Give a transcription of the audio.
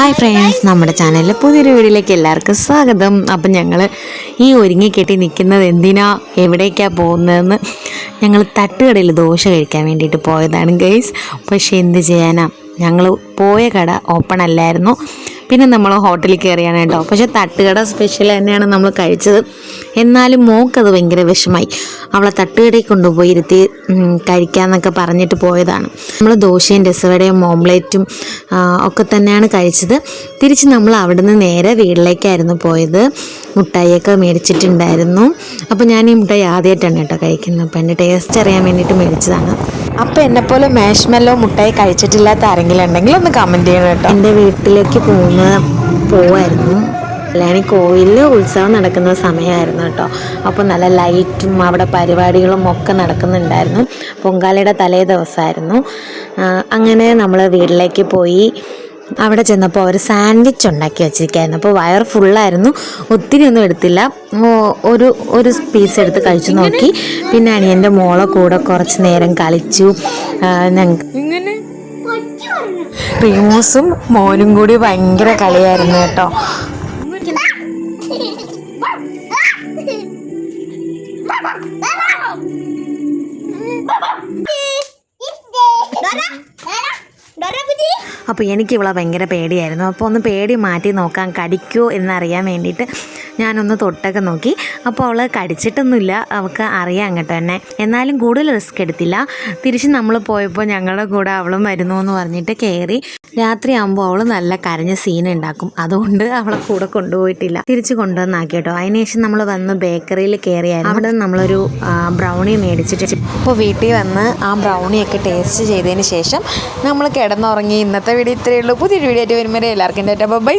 Hi friends നമ്മുടെ ചാനലിലെ പുതിയൊരു വീഡിയോയിലേക്ക് എല്ലാവർക്കും സ്വാഗതം. അപ്പം ഞങ്ങൾ ഈ ഒരുങ്ങി കെട്ടി നിൽക്കുന്നത് എന്തിനാ? എവിടേക്കാണ് പോകുന്നതെന്ന് ഞങ്ങൾ തട്ടുകടയിൽ ദോശ കഴിക്കാൻ വേണ്ടിയിട്ട് പോയതാണ് ഗൈസ് പക്ഷേ എന്ത് ചെയ്യാനാ? ഞങ്ങൾ പോയ കട ഓപ്പൺ അല്ലായിരുന്നു. പിന്നെ നമ്മൾ ഹോട്ടലിൽ കയറിയാണ് കേട്ടോ പക്ഷെ തട്ടുകട സ്പെഷ്യൽ തന്നെയാണ് നമ്മൾ കഴിച്ചത്. എന്നാലും മോക്കത് ഭയങ്കര വിഷമായി. അവളെ തട്ടുകടയിൽ കൊണ്ടുപോയി ഇരുത്തി കഴിക്കാമെന്നൊക്കെ പറഞ്ഞിട്ട് പോയതാണ്. നമ്മൾ ദോശയും രസവടയും ഓംലേറ്റും ഒക്കെ തന്നെയാണ് കഴിച്ചത്. തിരിച്ച് നമ്മൾ അവിടുന്ന് നേരെ വീട്ടിലേക്കായിരുന്നു പോയത്. മുട്ടായിയൊക്കെ മേടിച്ചിട്ടുണ്ടായിരുന്നു. അപ്പോൾ ഞാൻ ഈ മുട്ടായി ആദ്യമായിട്ടാണ് കേട്ടോ കഴിക്കുന്നത്. അപ്പോൾ എന്റെ ടേസ്റ്റ് അറിയാൻ വേണ്ടിയിട്ട് മേടിച്ചതാണ്. അപ്പോൾ എന്നെപ്പോലെ മാഷ്മെല്ലോ മുട്ടായി കഴിച്ചിട്ടില്ലാത്ത ആരെങ്കിലും ഉണ്ടെങ്കിൽ ഒന്ന് കമന്റ് ചെയ്യണം കേട്ടോ. എന്റെ വീട്ടിലേക്ക് പോകുന്ന പോവായിരുന്നു. കല്യാണി കോവിലിൽ ഉത്സവം നടക്കുന്ന സമയമായിരുന്നു കേട്ടോ. അപ്പോൾ നല്ല ലൈറ്റും അവിടെ പരിപാടികളും ഒക്കെ നടക്കുന്നുണ്ടായിരുന്നു. പൊങ്കാലയുടെ തലേ ദിവസമായിരുന്നു. അങ്ങനെ നമ്മൾ വീട്ടിലേക്ക് പോയി. അവിടെ ചെന്നപ്പോൾ അവർ സാൻഡ്വിച്ച് ഉണ്ടാക്കി വെച്ചിരിക്കുകയായിരുന്നു അപ്പോൾ വയർ ഫുള്ളായിരുന്നു ഒത്തിരി ഒന്നും എടുത്തില്ല. ഒരു ഒരു പീസ് എടുത്ത് കഴിച്ചു നോക്കി. പിന്നെ അനിയന്റെ മോളെ കൂടെ കുറച്ച് നേരം കളിച്ചു. ഞങ്ങൾക്ക് റീമൂസും മോനും കൂടി ഭയങ്കര കളിയായിരുന്നു കേട്ടോ. അപ്പോൾ എനിക്ക് ഇവളെ ഭയങ്കര പേടിയായിരുന്നു. അപ്പോൾ ഒന്ന് പേടി മാറ്റി നോക്കാൻ കടിക്കുമോ എന്നറിയാൻ വേണ്ടിയിട്ട് ഞാനൊന്ന് തൊട്ടൊക്കെ നോക്കി. അപ്പോൾ അവൾ കടിച്ചിട്ടൊന്നുമില്ല. അവൾക്ക് അറിയാം കേട്ടോ എന്നെ. എന്നാലും കൂടുതൽ റിസ്ക് എടുത്തില്ല. തിരിച്ച് നമ്മൾ പോയപ്പോൾ ഞങ്ങളുടെ കൂടെ അവളും വരുന്നു എന്ന് പറഞ്ഞിട്ട് കയറി രാത്രിയാകുമ്പോൾ അവൾ നല്ല കരഞ്ഞ സീൻ ഉണ്ടാക്കും. അതുകൊണ്ട് അവളെ കൂടെ കൊണ്ടുപോയിട്ടില്ല. തിരിച്ച് കൊണ്ടുവന്നാക്കി കേട്ടോ. അതിനുശേഷം നമ്മൾ വന്ന് ബേക്കറിയിൽ കയറിയായിരുന്നു അവിടെ നമ്മളൊരു ബ്രൗണി മേടിച്ചിട്ട്. അപ്പോൾ വീട്ടിൽ വന്ന് ആ ബ്രൗണിയൊക്കെ ടേസ്റ്റ് ചെയ്തതിന് ശേഷം നമ്മൾ കിടന്നുറങ്ങി ഇന്നത്തെ വീഡിയോ ഇത്രയേ ഉള്ളൂ. പുതിയൊരു വീഡിയോ ആയിട്ട് വരുമ്പോൾ എല്ലാവർക്കും എന്റെ ബൈ